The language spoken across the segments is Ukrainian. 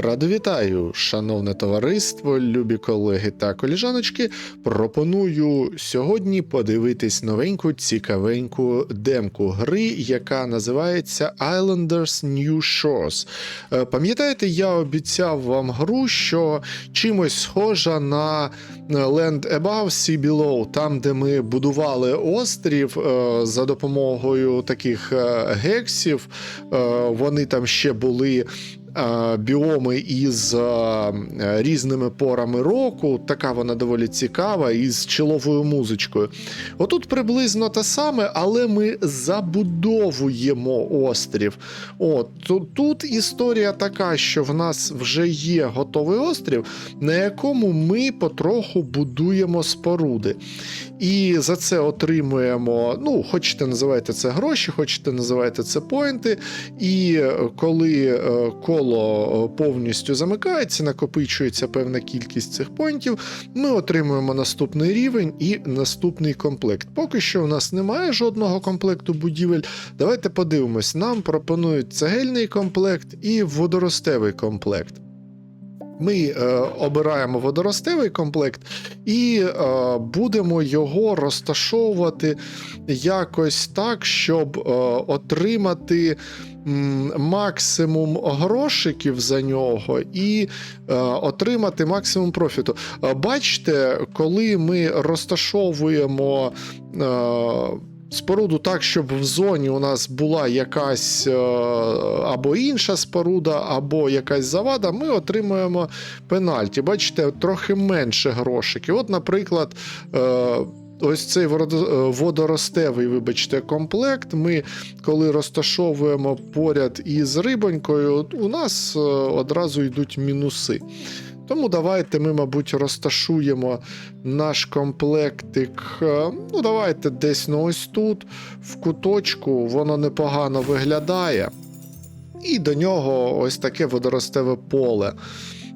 Радо вітаю, шановне товариство, любі колеги та коліжаночки. Пропоную сьогодні подивитись новеньку цікавеньку демку гри, яка називається Islanders New Shores. Е, Пам'ятаєте, я обіцяв вам гру, що чимось схожа на Land Above Sea Below, там, де ми будували острів е, за допомогою таких е, гексів. Е, Вони там ще були е, біоми із е, різними порами року. Така вона доволі цікава, із чоловою музичкою. Отут приблизно те саме, але ми забудовуємо острів. От ту- тут історія така, що в нас вже є готовий острів, на якому ми потроху будуємо споруди. І за це отримуємо, ну, хочете називайте це гроші, хочете називайте це поінти. І е, коли е, коло повністю замикається, накопичується певна кількість цих поінтів, ми отримуємо наступний рівень і наступний комплект. Поки що у нас немає жодного комплекту будівель. Давайте подивимось. Нам пропонують цегельний комплект і водоростевий комплект. Ми е, обираємо водоростевий комплект і е, будемо його розташовувати якось так, щоб е, отримати максимум грошиків за нього і е, отримати максимум профіту. Е, Бачите, коли ми розташовуємо. Е, Споруду так, щоб в зоні у нас була якась е, або інша споруда, або якась завада, ми отримуємо пенальті. Бачите, трохи менше грошиків. От, наприклад, е, ось цей е, водоростевий, вибачте, комплект. Ми, коли розташовуємо поряд із рибонькою, у нас е, одразу йдуть мінуси. Тому давайте ми, мабуть, розташуємо наш комплектик. е, Ну, давайте десь ну, ось тут, в куточку, воно непогано виглядає. І до нього ось таке водоростеве поле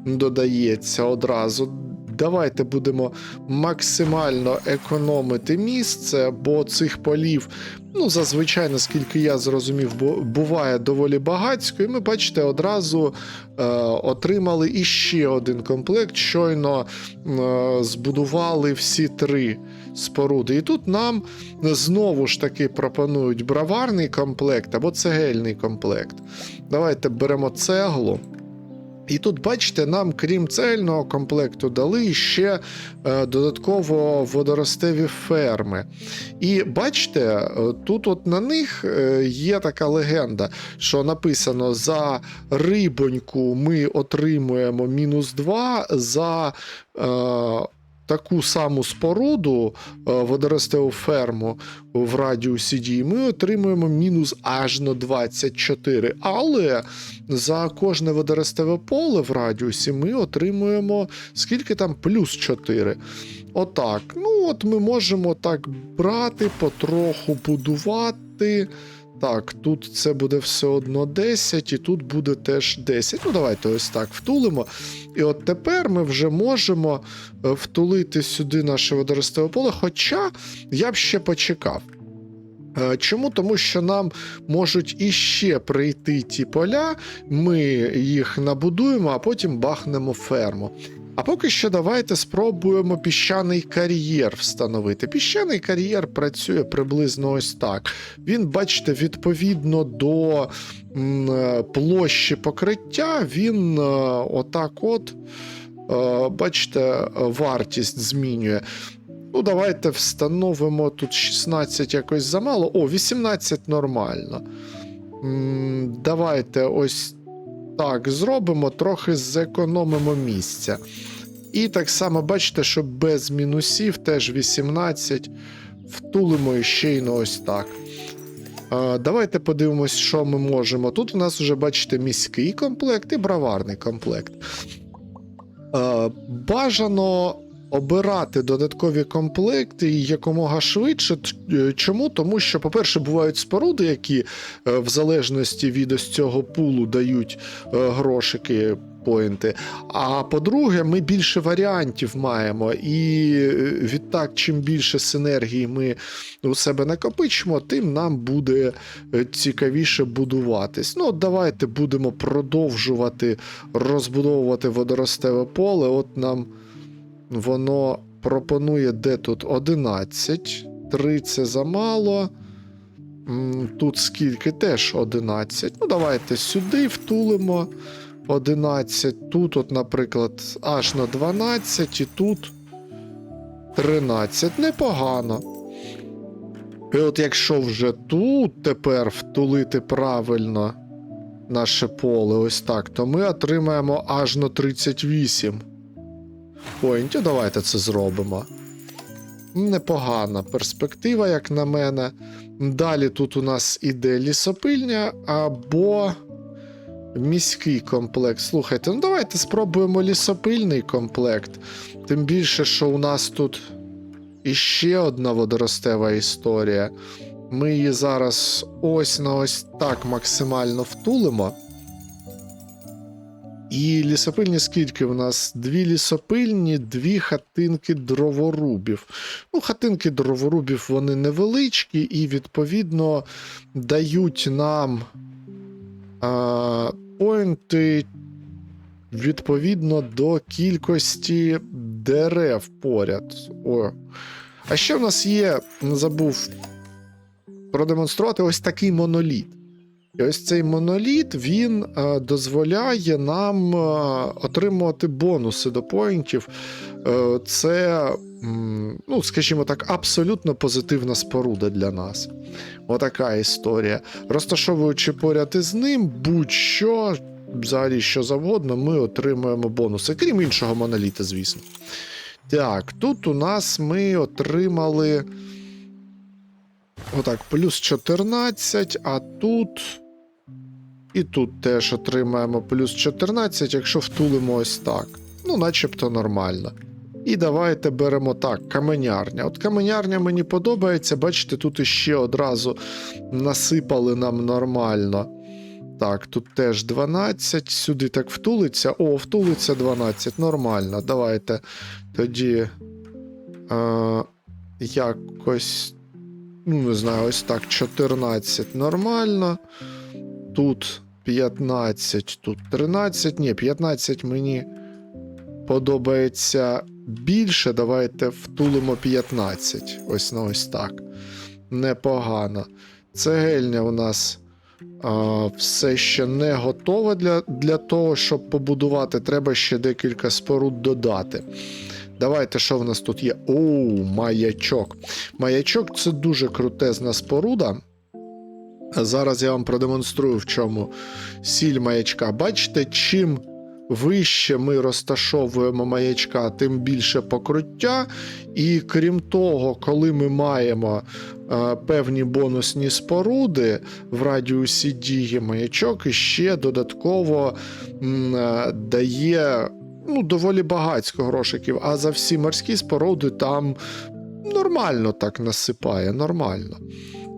додається одразу. Давайте будемо максимально економити місце, бо цих полів, ну, зазвичай, наскільки я зрозумів, буває доволі багатсько. І ми, бачите, одразу е, отримали іще один комплект. Щойно е, збудували всі три споруди. І тут нам знову ж таки пропонують браварний комплект або цегельний комплект. Давайте беремо цеглу. І тут, бачите, нам, крім цельного комплекту, дали ще е, додатково водоростеві ферми. І бачите, е, тут от на них е, є така легенда, що написано: за рибоньку ми отримуємо мінус 2, за таку саму споруду, е, водоростеву ферму в радіусі дії, ми отримуємо мінус аж на 24. Але за кожне водоростеве поле в радіусі ми отримуємо скільки там плюс 4. Отак. Ну, от ми можемо так брати, потроху будувати. Так, тут це буде все одно 10, і тут буде теж 10. Ну, давайте ось так втулимо. І от тепер ми вже можемо е, втулити сюди наше водоростеве поле, хоча я б ще почекав. Е, Чому? Тому що нам можуть іще прийти ті поля, ми їх набудуємо, а потім бахнемо ферму. А поки що давайте спробуємо піщаний кар'єр встановити. Піщаний кар'єр працює приблизно ось так. Він, бачите, відповідно до е, площі покриття, він е, отак от, е, бачите, вартість змінює. Ну, давайте встановимо тут 16 якось замало. О, 18 нормально. Давайте ось так зробимо, трохи зекономимо місця. І так само бачите, що без мінусів теж 18. Втулимо ще й на ось так. А, давайте подивимось, що ми можемо. Тут у нас вже, бачите, міський комплект і браварний комплект. А, бажано обирати додаткові комплекти якомога швидше. Е, Чому? Тому що, по-перше, бувають споруди, які е, в залежності від ось цього пулу дають е, грошики. поінти. А по-друге, ми більше варіантів маємо. І відтак, чим більше синергії ми у себе накопичимо, тим нам буде цікавіше будуватись. Ну, от давайте будемо продовжувати розбудовувати водоростеве поле. От нам воно пропонує, де тут 11. 3 це замало. Тут скільки теж 11. Ну, давайте сюди втулимо 11. Тут, от, наприклад, аж на 12, і тут 13. Непогано. І от якщо вже тут тепер втулити правильно наше поле, ось так, то ми отримаємо аж на 38 поінтів. Давайте це зробимо. Непогана перспектива, як на мене. Далі тут у нас іде лісопильня або міський комплект. Слухайте, ну давайте спробуємо лісопильний комплект. Тим більше, що у нас тут іще одна водоростева історія. Ми її зараз ось на ось так максимально втулимо. І лісопильні скільки в нас? Дві лісопильні, дві хатинки дроворубів. Ну, хатинки дроворубів вони невеличкі і, відповідно, дають нам а, поінти відповідно до кількості дерев поряд. О. А ще в нас є, забув продемонструвати ось такий моноліт. І ось цей моноліт він е, дозволяє нам е, отримувати бонуси до поінтів. Е, це, ну, скажімо так, абсолютно позитивна споруда для нас. Отака історія. Розташовуючи поряд із ним, будь-що, взагалі що завгодно, ми отримуємо бонуси, крім іншого моноліта, звісно. Так, тут у нас ми отримали. Отак, плюс 14, а тут. І тут теж отримаємо плюс 14, якщо втулимо ось так. Ну, начебто нормально. І давайте беремо так, каменярня. От каменярня мені подобається, бачите, тут іще одразу насипали нам нормально. Так, тут теж 12, сюди так втулиться. О, втулиться 12, нормально. Давайте тоді е, якось, ну, не знаю, ось так, 14 нормально. Тут 15, тут 13. Ні, 15 мені подобається більше. Давайте втулимо 15. Ось на ось так. Непогано. Цегельня у нас а, все ще не готова для, для того, щоб побудувати. Треба ще декілька споруд додати. Давайте, що в нас тут є? Оу, маячок. Маячок це дуже крутезна споруда. Зараз я вам продемонструю, в чому сіль маячка. Бачите, чим вище ми розташовуємо маячка, тим більше покруття. І крім того, коли ми маємо е, певні бонусні споруди в радіусі дії маячок, іще додатково м, е, дає ну, доволі багатько грошиків. А за всі морські споруди там нормально так насипає, нормально.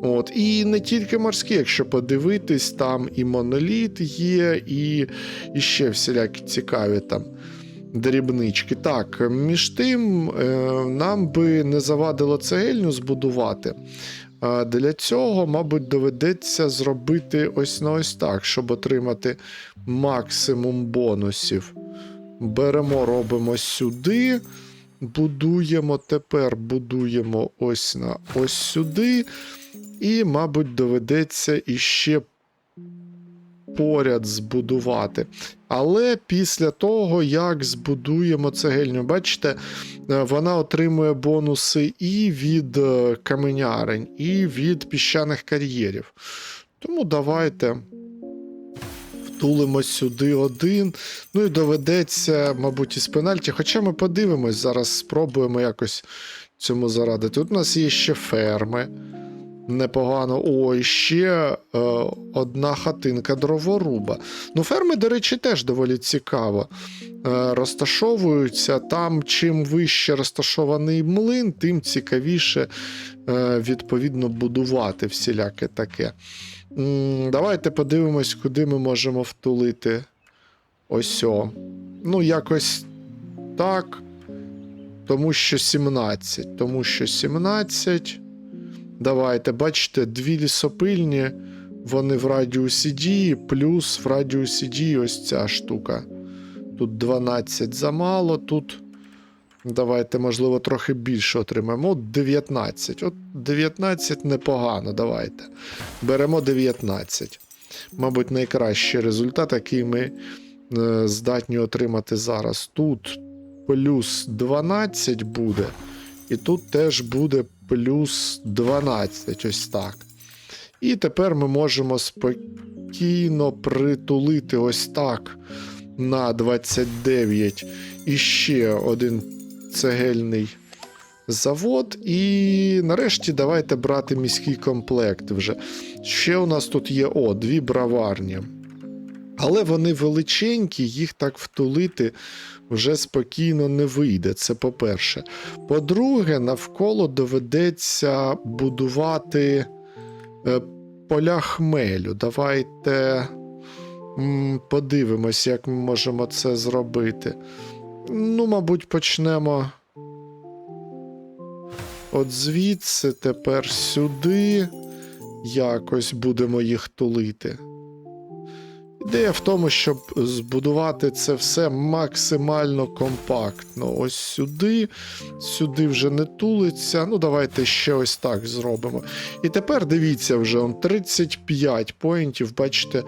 От, І не тільки морські, якщо подивитись, там і моноліт є, і, і ще всілякі цікаві там дрібнички. Так, між тим, е, нам би не завадило цегельню збудувати. Для цього, мабуть, доведеться зробити ось на ось так, щоб отримати максимум бонусів. Беремо, робимо сюди. Будуємо тепер, будуємо ось на ось сюди. І, мабуть, доведеться іще поряд збудувати. Але після того, як збудуємо цегельню, бачите, е, вона отримує бонуси і від е, каменярень, і від піщаних кар'єрів. Тому давайте втулимо сюди один. Ну і доведеться, мабуть, із пенальті. Хоча ми подивимось, зараз спробуємо якось цьому зарадити. Тут у нас є ще ферми. Непогано. О, і ще е, одна хатинка дроворуба. Ну, ферми, до речі, теж доволі цікаво. Е, розташовуються там, чим вище розташований млин, тим цікавіше е, відповідно будувати всіляке таке. Давайте подивимось, куди ми можемо втулити Ось о. Ну, якось так. Тому що 17. Тому що 17. Давайте, бачите, дві лісопильні, вони в радіусі дії, плюс в радіусі дії ось ця штука. Тут 12 замало, тут. Давайте, можливо, трохи більше отримаємо. От 19. От 19 непогано, давайте. Беремо 19. Мабуть, найкращий результат, який ми е, здатні отримати зараз. Тут плюс 12 буде, і тут теж буде плюс 12. Ось так. І тепер ми можемо спокійно притулити ось так на 29 і ще один цегельний завод. І нарешті давайте брати міський комплект вже. Ще у нас тут є о, дві браварні. Але вони величенькі, їх так втулити вже спокійно не вийде. Це по-перше. По-друге, навколо доведеться будувати е, поля хмелю. Давайте подивимось, як ми можемо це зробити. Ну, мабуть, почнемо. От звідси тепер сюди якось будемо їх тулити. Ідея в тому, щоб збудувати це все максимально компактно. Ось сюди, сюди вже не тулиться. Ну, давайте ще ось так зробимо. І тепер дивіться вже, он 35 поінтів, бачите,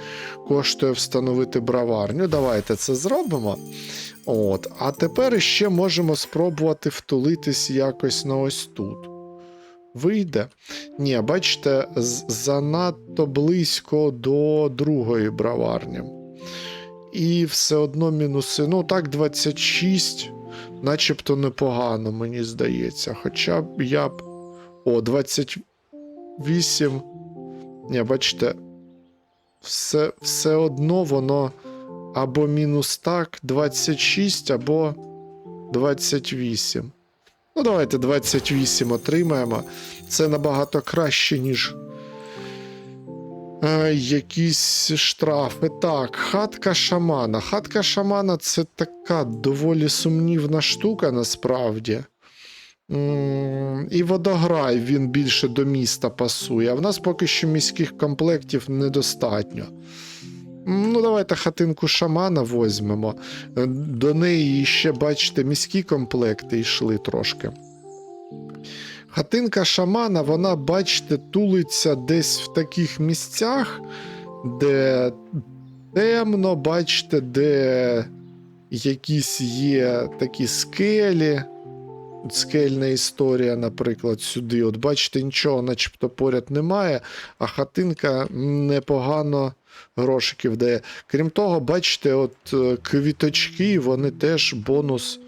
коштує встановити браварню. Давайте це зробимо. От. А тепер ще можемо спробувати втулитись якось на ось тут. Вийде. Ні, бачите, занадто близько до другої браварні. І все одно мінуси. Ну, так, 26, начебто непогано, мені здається. Хоча б я б. О, 28. Ні, бачите, все, все одно воно або мінус так, 26, або 28. Ну, давайте 28 отримаємо. Це набагато краще, ніж е, якісь штрафи. Так, хатка шамана. Хатка шамана це така доволі сумнівна штука насправді. І водограй він більше до міста пасує. А в нас поки що міських комплектів недостатньо. Ну, давайте хатинку шамана возьмемо. До неї ще, бачите, міські комплекти йшли трошки. Хатинка шамана, вона, бачите, тулиться десь в таких місцях, де темно, бачите, де якісь є такі скелі. Скельна історія, наприклад, сюди. От бачите, нічого, начебто поряд немає, а хатинка непогано грошиків дає. Крім того, бачите, от е, квіточки, вони теж бонус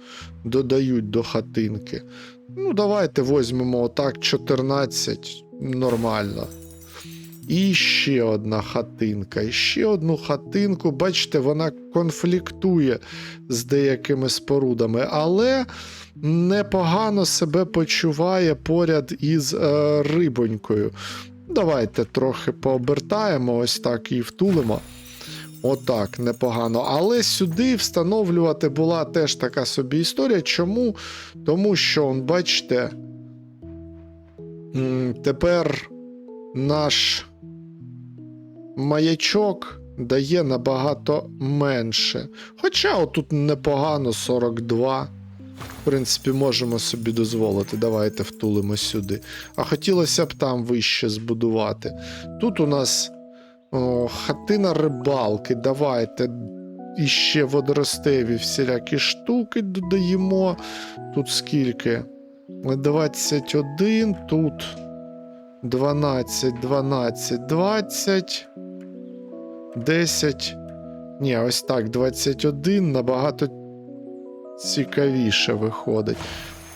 додають до хатинки. Ну, давайте візьмемо отак 14, нормально. І ще одна хатинка. І ще одну хатинку, бачите, вона конфліктує з деякими спорудами, але непогано себе почуває поряд із е, рибонькою. Давайте трохи пообертаємо, ось так і втулимо. Отак, непогано. Але сюди встановлювати була теж така собі історія. Чому? Тому що, он, бачите, тепер наш маячок дає набагато менше. Хоча отут непогано 42. В принципі, можемо собі дозволити. Давайте втулимо сюди. А хотілося б там вище збудувати. Тут у нас о, хатина рибалки. Давайте іще водоростеві всілякі штуки додаємо. Тут скільки? 21, тут 12, 12, 20, 10. Ні, ось так, 21 набагато цікавіше виходить.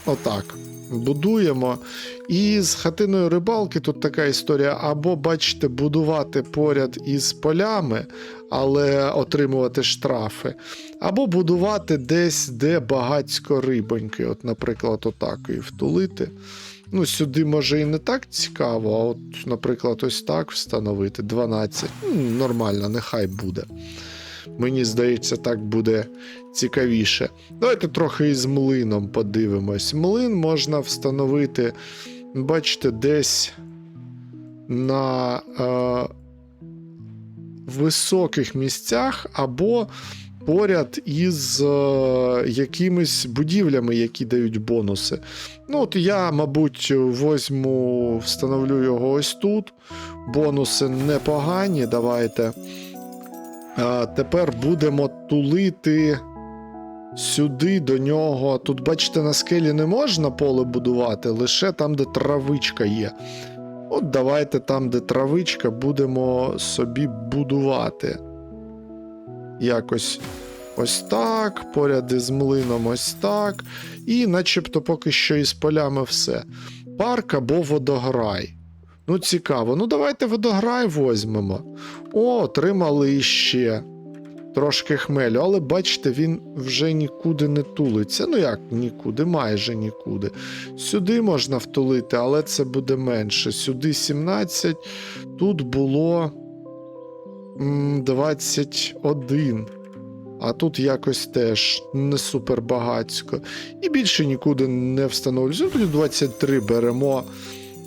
Отак. Будуємо. І з хатиною рибалки тут така історія: або, бачите, будувати поряд із полями, але отримувати штрафи, або будувати десь, де багацько рибоньки. От, наприклад, отак і втулити. Ну, сюди може і не так цікаво, а от, наприклад, ось так встановити 12. Ну, Нормально, нехай буде. Мені здається, так буде цікавіше. Давайте трохи із млином подивимось. Млин можна встановити, бачите, десь на е, високих місцях або поряд із е, якимись будівлями, які дають бонуси. Ну, от я, мабуть, возьму, встановлю його ось тут. Бонуси непогані. Давайте. А, тепер будемо тулити сюди до нього. Тут, бачите, на скелі не можна поле будувати, лише там, де травичка є. От давайте там, де травичка, будемо собі будувати. Якось ось так, поряд із млином ось так. І начебто поки що із полями все. Парк або водограй. Ну, цікаво. Ну, давайте водограй возьмемо. О, отримали іще трошки хмелю, але бачите, він вже нікуди не тулиться. Ну як нікуди, майже нікуди. Сюди можна втулити, але це буде менше. Сюди 17, тут було 21. А тут якось теж не супер багацько. І більше нікуди не встановлюється. Ну, Тоді 23 беремо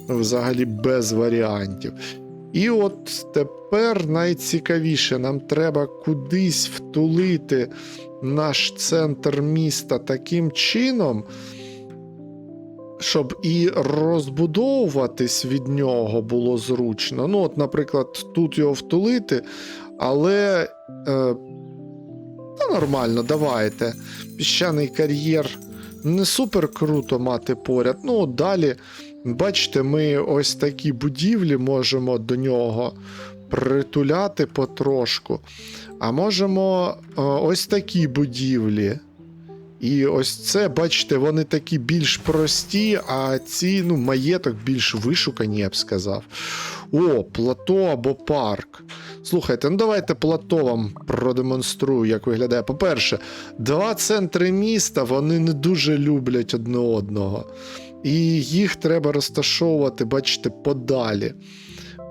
взагалі без варіантів. І от тепер найцікавіше, нам треба кудись втулити наш центр міста таким чином, щоб і розбудовуватись від нього було зручно. Ну, от, наприклад, тут його втулити, але. Е, та нормально, давайте. Піщаний кар'єр не супер круто мати поряд. Ну, от далі, бачите, ми ось такі будівлі можемо до нього притуляти потрошку. А можемо е, ось такі будівлі. І ось це, бачите, вони такі більш прості, а ці, ну, маєток більш вишукані, я б сказав. О, плато або парк. Слухайте, ну давайте плато вам продемонструю, як виглядає. По-перше, два центри міста вони не дуже люблять одне одного. І їх треба розташовувати, бачите, подалі.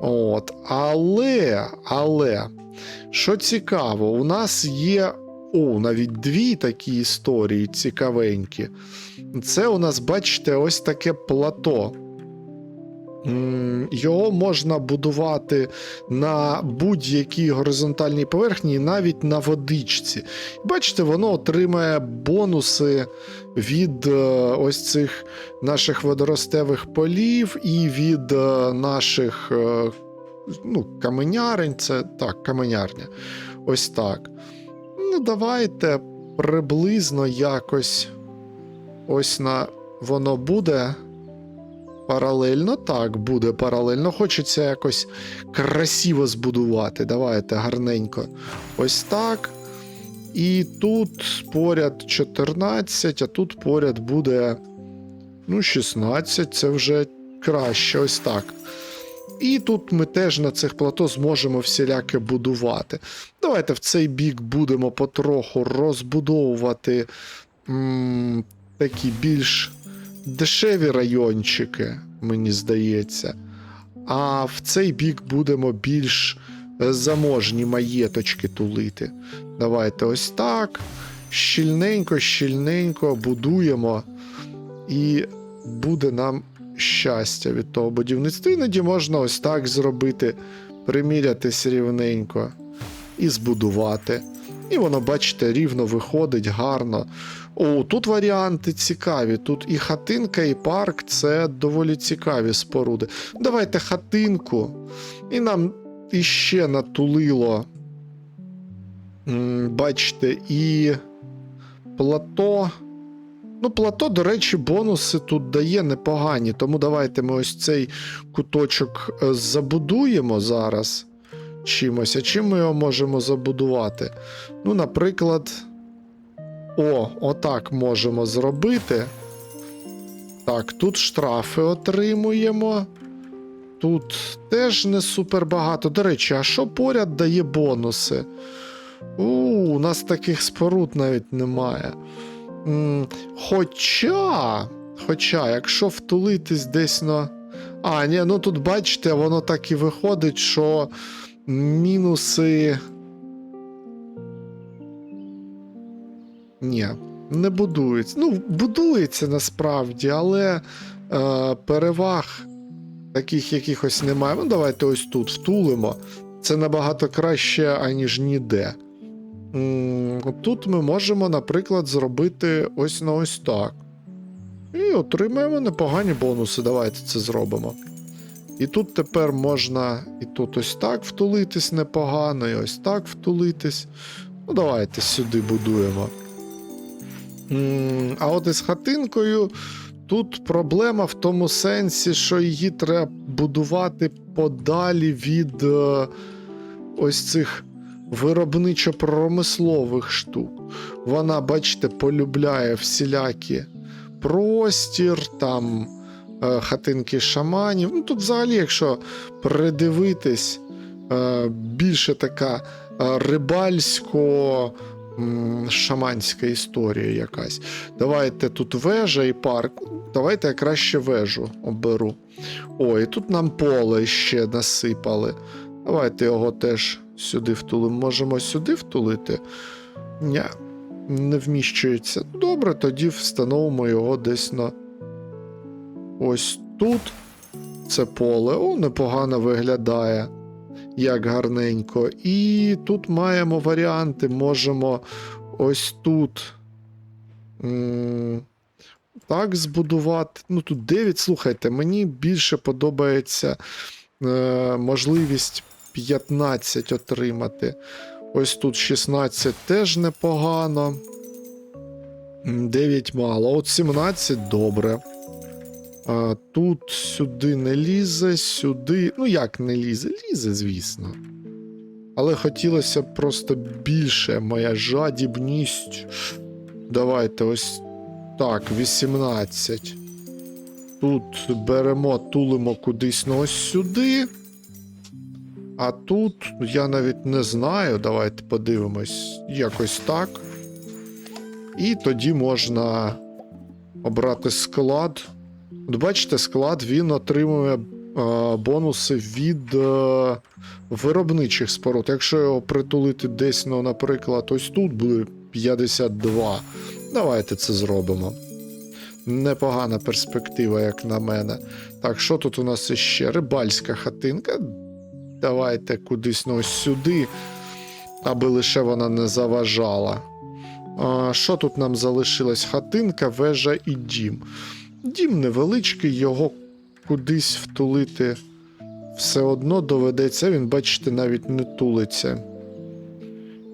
От. Але, але, що цікаво, у нас є о, навіть дві такі історії цікавенькі. Це у нас, бачите, ось таке плато. Його можна будувати на будь-якій горизонтальній поверхні, навіть на водичці. Bачите, воно отримає бонуси від е, ось цих наших водоростевих полів і від е, наших е, ну, каменярень. Це так, каменярня. Ось так. Ну, давайте приблизно якось ось на воно буде. Паралельно так, буде паралельно. Хочеться якось красиво збудувати. Давайте гарненько. Ось так. І тут поряд 14, а тут поряд буде ну, 16, це вже краще, ось так. І тут ми теж на цих плато зможемо всіляке будувати. Давайте в цей бік будемо потроху розбудовувати м, такі більш дешеві райончики, мені здається. А в цей бік будемо більш заможні маєточки тулити. Давайте ось так. Щільненько, щільненько будуємо, і буде нам щастя від того будівництва. Іноді можна ось так зробити, примірятись рівненько і збудувати. І воно, бачите, рівно виходить гарно. О, тут варіанти цікаві. Тут і хатинка, і парк це доволі цікаві споруди. Давайте хатинку. І нам іще натулило. Бачите, і плато. Ну, плато, до речі, бонуси тут дає непогані. Тому давайте ми ось цей куточок е, забудуємо зараз чимось. А чим ми його можемо забудувати? Ну, наприклад. О, отак можемо зробити. Так, тут штрафи отримуємо. Тут теж не супер багато. До речі, а що поряд дає бонуси? У, у нас таких споруд навіть немає. Хоча, хоча, якщо втулитись десь на. А, ні, ну тут бачите, воно так і виходить, що мінуси. Ні, не будується. Ну, будується насправді, але е, переваг таких якихось немає. Ну, давайте ось тут втулимо. Це набагато краще, аніж ніде. Тут ми можемо, наприклад, зробити ось на ось так. І отримаємо непогані бонуси. Давайте це зробимо. І тут тепер можна і тут ось так втулитись непогано, і ось так втулитись. Ну, давайте сюди будуємо. А от із хатинкою тут проблема в тому сенсі, що її треба будувати подалі від е, ось цих виробничо-промислових штук. Вона, бачите, полюбляє всілякі простір, там е, хатинки шаманів. Ну, тут взагалі, якщо придивитись, е, більше така е, рибальсько. Шаманська історія якась. Давайте тут вежа і парк. Давайте я краще вежу оберу. Ой, тут нам поле ще насипали. Давайте його теж сюди втулимо. Можемо сюди втулити? Ні, не вміщується. Добре, тоді встановимо його десь на ось тут. Це поле. О, непогано виглядає. Як гарненько. І тут маємо варіанти. Можемо ось тут. Так, збудувати. Ну, тут 9, слухайте, мені більше подобається е, можливість 15 отримати. Ось тут 16 теж непогано. 9 мало. От 17 добре. А, тут сюди не лізе, сюди. Ну, як не лізе? Лізе, звісно. Але хотілося б просто більше моя жадібність. Давайте ось так, 18. Тут беремо, тулимо кудись ну, ось сюди. А тут я навіть не знаю. Давайте подивимось. Якось так. І тоді можна обрати склад. От бачите, склад він отримує е, бонуси від е, виробничих споруд. Якщо його притулити десь, ну, наприклад, ось тут буде 52. Давайте це зробимо. Непогана перспектива, як на мене. Так, що тут у нас іще? Рибальська хатинка. Давайте кудись ну, ось сюди, аби лише вона не заважала. Що тут нам залишилось? Хатинка, вежа і дім. Дім невеличкий, його кудись втулити все одно доведеться. Він, бачите, навіть не тулиться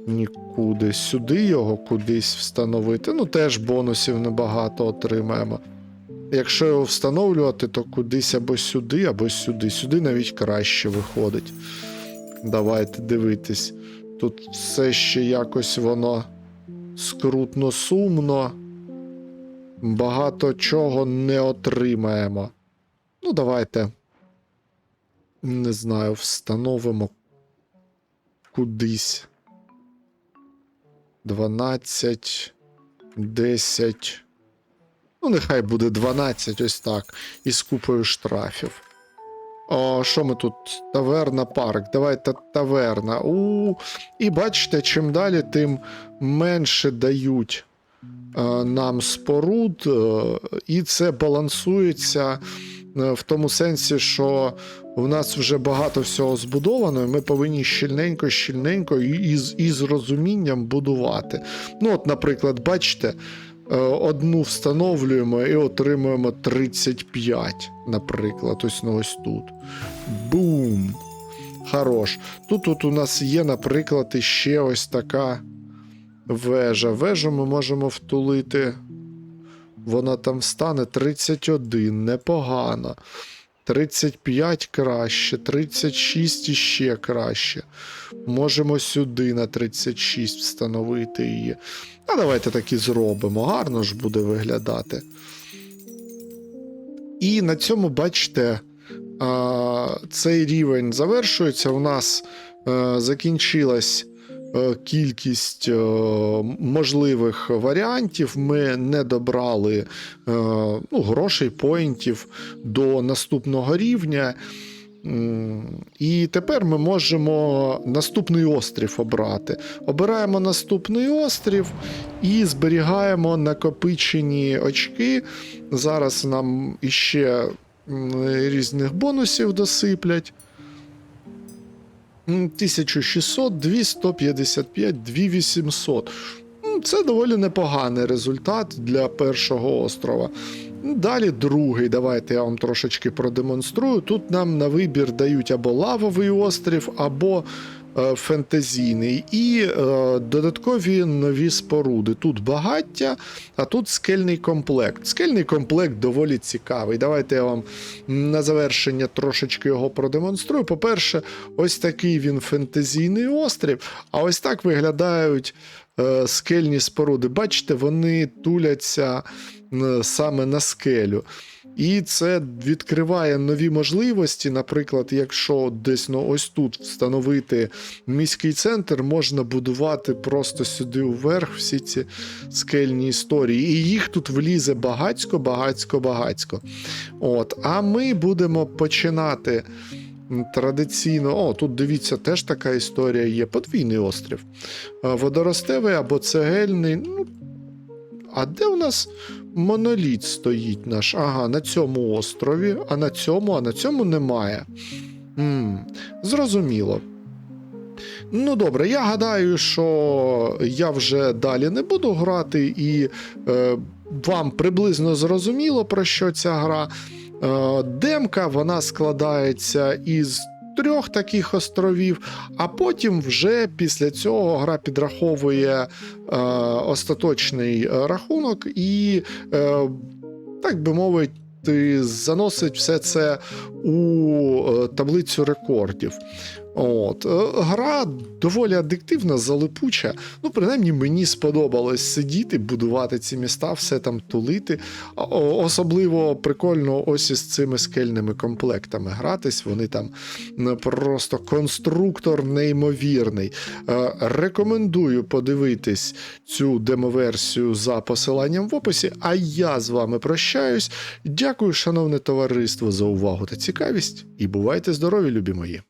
нікуди. Сюди його кудись встановити. Ну, теж бонусів небагато отримаємо. Якщо його встановлювати, то кудись або сюди, або сюди. Сюди навіть краще виходить. Давайте дивитись. Тут все ще якось воно скрутно сумно. Багато чого не отримаємо. Ну, давайте. Не знаю, встановимо кудись. 12, 10. Ну, нехай буде 12, ось так. Із купою штрафів. О, що ми тут? Таверна парк. Давайте таверна. У, і бачите, чим далі, тим менше дають нам споруд, е, і це балансується е, в тому сенсі, що в нас вже багато всього збудовано, і ми повинні щільненько, щільненько і, і, з- розумінням будувати. Ну, от, наприклад, бачите, е, одну встановлюємо і отримуємо 35, наприклад, ось ну, ось тут. Бум! Хорош. Тут, тут у нас є, наприклад, іще ось така вежа. Вежу ми можемо втулити. Вона там стане 31, непогано. 35 краще, 36 іще краще. Можемо сюди на 36 встановити її. А давайте так і зробимо. Гарно ж буде виглядати. І на цьому, бачите, цей рівень завершується. У нас е, закінчилась кількість е, можливих варіантів. Ми не добрали е, ну, грошей, поінтів до наступного рівня. І тепер ми можемо наступний острів обрати. Обираємо наступний острів і зберігаємо накопичені очки. Зараз нам іще різних бонусів досиплять. М, 1600, 2155, 2800. Це доволі непоганий результат для першого острова. Далі другий, давайте я вам трошечки продемонструю. Тут нам на вибір дають або лавовий острів, або фентезійний, і е, додаткові нові споруди. Тут багаття, а тут скельний комплект. Скельний комплект доволі цікавий. Давайте я вам на завершення трошечки його продемонструю. По-перше, ось такий він фентезійний острів, а ось так виглядають е, скельні споруди. Бачите, вони туляться саме на скелю. І це відкриває нові можливості. Наприклад, якщо десь ну, ось тут встановити міський центр, можна будувати просто сюди вверх всі ці скельні історії. І їх тут влізе багацько, багацько, багацько. От, а ми будемо починати традиційно. О, тут дивіться, теж така історія є. Подвійний острів. Водоростевий або цегельний. Ну, а де у нас моноліт стоїть наш? Ага, на цьому острові, а на цьому, а на цьому немає. м зрозуміло. Ну добре, я гадаю, що я вже далі не буду грати, і е, вам приблизно зрозуміло, про що ця гра. Е, демка вона складається із трьох таких островів, а потім вже після цього гра підраховує е, остаточний е, рахунок і, так би мовити, заносить все це у таблицю рекордів. От. е, Гра доволі адиктивна, залипуча. Ну, принаймні, мені сподобалось сидіти, будувати ці міста, все там тулити. Особливо прикольно ось із цими скельними комплектами гратись. Вони там просто конструктор неймовірний. Е, Рекомендую подивитись цю демоверсію за посиланням в описі. А я з вами прощаюсь. Дякую, шановне товариство, за увагу та цікавість. І бувайте здорові, любі мої!